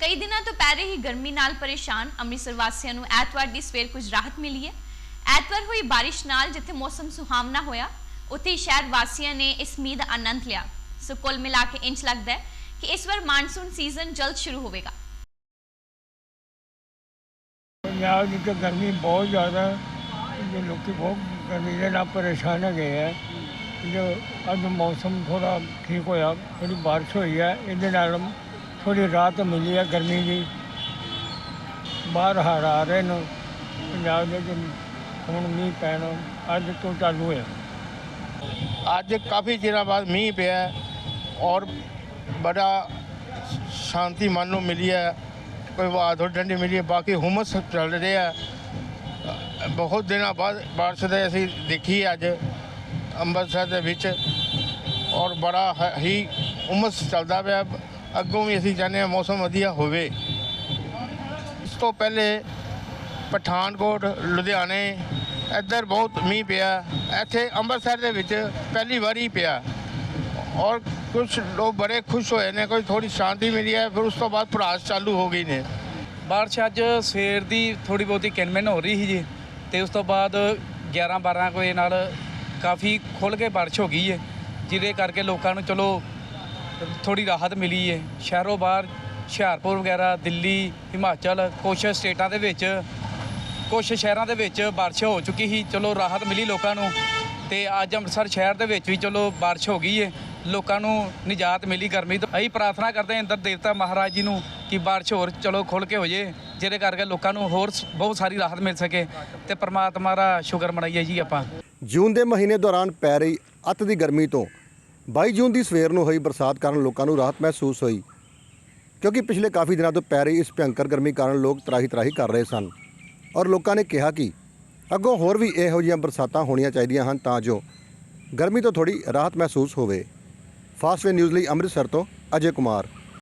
ਕਈ ਦਿਨਾਂ ਤੋਂ ਪੈ ਰਹੀ ਗਰਮੀ ਨਾਲ ਪਰੇਸ਼ਾਨ ਅੰਮ੍ਰਿਤਸਰ ਵਾਸੀਆਂ ਨੂੰ ਐਤਵਾਰ ਦੀ ਸਵੇਰ ਕੁਝ ਰਾਹਤ ਮਿਲੀ ਹੈ। ਐਤਵਾਰ ਹੋਈ ਬਾਰਿਸ਼ ਨਾਲ ਜਿੱਥੇ ਮੌਸਮ ਸੁਹਾਵਣਾ ਹੋਇਆ, ਉੱਥੇ ਹੀ ਸ਼ਹਿਰ ਵਾਸੀਆਂ ਨੇ ਇਸ ਮੀਂਹ ਦਾ ਆਨੰਦ ਲਿਆ। ਸੋ ਕੁੱਲ ਮਿਲਾ ਕੇ ਇੰਜ ਲੱਗਦਾ ਹੈ ਕਿ ਇਸ ਵਾਰ ਮਾਨਸੂਨ ਸੀਜ਼ਨ ਜਲਦ ਸ਼ੁਰੂ ਹੋਵੇਗਾ। ਪੰਜਾਬ ਵਿੱਚ ਗਰਮੀ ਬਹੁਤ ਜ਼ਿਆਦਾ ਹੈ। ਲੋਕੀ ਬਹੁਤ ਗਰਮੀ ਦੇ ਨਾਲ ਪਰੇਸ਼ਾਨ ਹੈਗੇ ਹੈ ਜੋ ਅੱਜ ਮੌਸਮ ਥੋੜਾ ਠੀਕ ਹੋਇਆ ਥੋੜੀ ਬਾਰਿਸ਼ ਹੋਈ ਹੈ। ਇਹਦੇ ਨਾਲ ਥੋੜੀ ਰਾਹਤ ਮਿਲੀ ਹੈ ਗਰਮੀ ਦੀ ਬਾਹਰ ਹੜ੍ਹ ਆ ਰਹੇ ਨੇ। ਪੰਜਾਬ ਦੇ ਵਿੱਚ ਹੁਣ ਮੀਂਹ ਪੈਣਾ, ਅੱਜ ਤੋਂ ਚਾਲੂ ਹੋਇਆ। ਅੱਜ ਕਾਫੀ ਚਿਰਾਂ ਬਾਅਦ ਮੀਂਹ ਪਿਆ ਔਰ ਬੜਾ ਸ਼ਾਂਤੀ ਮਨ ਨੂੰ ਮਿਲੀ ਹੈ। ਕੋਈ ਹਵਾ ਥੋੜ੍ਹੀ ਠੰਡੀ ਮਿਲੀ ਹੈ, ਬਾਕੀ ਹੁਮਸ ਚੱਲ ਰਿਹਾ ਬਹੁਤ ਦਿਨਾਂ ਬਾਅਦ ਬਾਰਿਸ਼ ਦੇ ਅਸੀਂ ਦੇਖੀ ਅੱਜ ਅੰਮ੍ਰਿਤਸਰ ਦੇ ਵਿੱਚ ਔਰ ਬੜਾ ਹੀ ਉਮਸ ਚੱਲਦਾ ਪਿਆ। ਅੱਗੋਂ ਵੀ ਅਸੀਂ ਚਾਹੁੰਦੇ ਹਾਂ ਮੌਸਮ ਵਧੀਆ ਹੋਵੇ। ਇਸ ਤੋਂ ਪਹਿਲੇ ਪਠਾਨਕੋਟ, ਲੁਧਿਆਣੇ, ਇੱਧਰ ਬਹੁਤ ਮੀਂਹ ਪਿਆ। ਇੱਥੇ ਅੰਮ੍ਰਿਤਸਰ ਦੇ ਵਿੱਚ ਪਹਿਲੀ ਵਾਰੀ ਪਿਆ। ਔਰ ਕੁਝ ਲੋਕ ਬੜੇ ਖੁਸ਼ ਹੋਏ ਨੇ, ਕੋਈ ਥੋੜੀ ਸ਼ਾਂਤੀ ਮਿਲੀ ਹੈ, ਫਿਰ ਉਸ ਤੋਂ ਬਾਅਦ ਭੜਾਸ ਚਾਲੂ ਹੋ ਗਈ ਨੇ। ਬਾਰਿਸ਼ ਅੱਜ ਸਵੇਰ ਦੀ ਥੋੜੀ ਬਹੁਤੀ ਕਿਨਮਿਨ ਹੋ ਰਹੀ ਸੀ ਜੀ, ਤੇ ਉਸ ਤੋਂ ਬਾਅਦ 11 12 ਵਜੇ ਨਾਲ ਕਾਫੀ ਖੁੱਲ ਕੇ ਬਾਰਿਸ਼ ਹੋ ਗਈ ਹੈ, ਜਿਹਦੇ ਕਰਕੇ ਲੋਕਾਂ ਨੂੰ ਚਲੋ ਥੋੜੀ ਰਾਹਤ ਮਿਲੀ ਹੈ ਸ਼ਹਿਰੋਂ ਬਾਹਰ ਹੁਸ਼ਿਆਰਪੁਰ ਵਗੈਰਾ, ਦਿੱਲੀ, ਹਿਮਾਚਲ, ਕੁਛ ਸਟੇਟਾਂ ਦੇ ਵਿੱਚ, ਕੁਛ ਸ਼ਹਿਰਾਂ ਦੇ ਵਿੱਚ ਬਾਰਿਸ਼ ਹੋ ਚੁੱਕੀ ਸੀ। ਚਲੋ ਰਾਹਤ ਮਿਲੀ ਲੋਕਾਂ ਨੂੰ ਤੇ ਅੱਜ ਅੰਮ੍ਰਿਤਸਰ ਸ਼ਹਿਰ ਦੇ ਵਿੱਚ ਵੀ ਚਲੋ ਬਾਰਿਸ਼ ਹੋ ਗਈ ਹੈ ਲੋਕਾਂ ਨੂੰ ਨਿਜਾਤ ਮਿਲੀ ਗਰਮੀ ਤੋਂ। ਅਸੀਂ ਪ੍ਰਾਰਥਨਾ ਕਰਦੇ ਹਾਂ ਇੰਦਰ ਦੇਵਤਾ ਮਹਾਰਾਜ ਜੀ ਨੂੰ ਕਿ ਬਾਰਿਸ਼ ਹੋਰ ਚਲੋ ਖੁੱਲ ਕੇ ਹੋ ਜੇ, ਜਿਹਦੇ ਕਰਕੇ ਲੋਕਾਂ ਨੂੰ ਹੋਰ ਸ- ਬਹੁਤ ਸਾਰੀ ਰਾਹਤ ਮਿਲ ਸਕੇ ਤੇ ਪ੍ਰਮਾਤਮਾ ਦਾ ਸ਼ੁਕਰ ਮਨਾਈਏ ਜੀ ਆਪਾਂ। ਜੂਨ ਦੇ ਮਹੀਨੇ ਦੌਰਾਨ ਪੈ ਰਹੀ ਅਤ ਦੀ ਗਰਮੀ ਤੋਂ 22 ਜੂਨ ਦੀ ਸਵੇਰ ਨੂੰ ਹੋਈ ਬਰਸਾਤ ਕਾਰਨ ਲੋਕਾਂ ਨੂੰ ਰਾਹਤ ਮਹਿਸੂਸ ਹੋਈ, ਕਿਉਂਕਿ ਪਿਛਲੇ ਕਾਫੀ ਦਿਨਾਂ ਤੋਂ ਪੈ ਰਹੀ ਇਸ ਭਿਅੰਕਰ ਗਰਮੀ ਕਾਰਨ ਲੋਕ ਤਰਾਹੀ ਤਰਾਹੀ ਕਰ ਰਹੇ ਸਨ ਔਰ ਲੋਕਾਂ ਨੇ ਕਿਹਾ ਕਿ ਅੱਗੋਂ ਹੋਰ ਵੀ ਇਹੋ ਜਿਹੀਆਂ ਬਰਸਾਤਾਂ ਹੋਣੀਆਂ ਚਾਹੀਦੀਆਂ ਹਨ ਤਾਂ ਜੋ ਗਰਮੀ ਤੋਂ ਥੋੜੀ ਰਾਹਤ ਮਹਿਸੂਸ ਹੋਵੇ। ਫਾਸਟਵੇ ਨਿਊਜ਼ ਲਈ ਅੰਮ੍ਰਿਤਸਰ ਤੋਂ ਅਜੇ ਕੁਮਾਰ।